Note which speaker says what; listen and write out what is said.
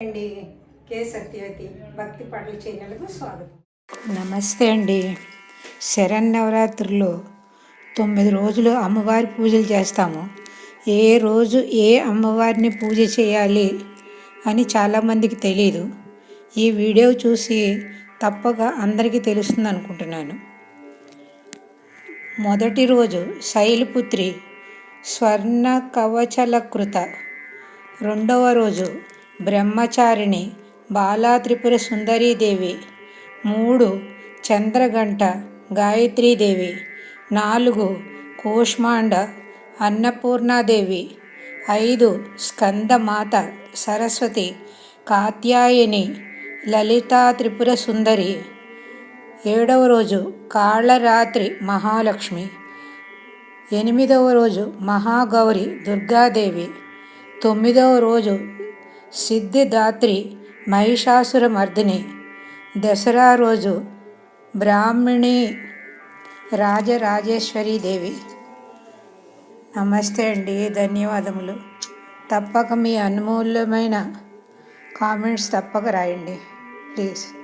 Speaker 1: అండి. కే సత్యవతి భక్తి పాటల ఛానల్కు స్వాగతం.
Speaker 2: నమస్తే అండి. శరన్నవరాత్రుల్లో తొమ్మిది రోజులు అమ్మవారి పూజలు చేస్తాము. ఏ రోజు ఏ అమ్మవారిని పూజ చేయాలి అని చాలామందికి తెలియదు ఈ వీడియో చూసి తప్పక అందరికీ తెలుస్తుంది అనుకుంటున్నాను. మొదటి రోజు శైలిపుత్రి స్వర్ణ కవచలకృత రెండవ రోజు బ్రహ్మచారిణి బాలా త్రిపుర సుందరీదేవి. మూడు చంద్రగంట గాయత్రీదేవి. నాలుగు కూష్మాండ అన్నపూర్ణాదేవి. ఐదు స్కందమాత సరస్వతి కాత్యాయని లలితా త్రిపుర సుందరి. ఏడవ రోజు కాళరాత్రి మహాలక్ష్మి. ఎనిమిదవ రోజు మహాగౌరి దుర్గాదేవి. తొమ్మిదవ రోజు సిద్ధిదాత్రి మహిషాసురమర్దిని. దసరా రోజు బ్రాహ్మిణి రాజరాజేశ్వరి దేవి నమస్తే అండి ధన్యవాదములు. తప్పక మీ అనుమూల్యమైన కామెంట్స్ తప్పక రాయండి ప్లీజ్.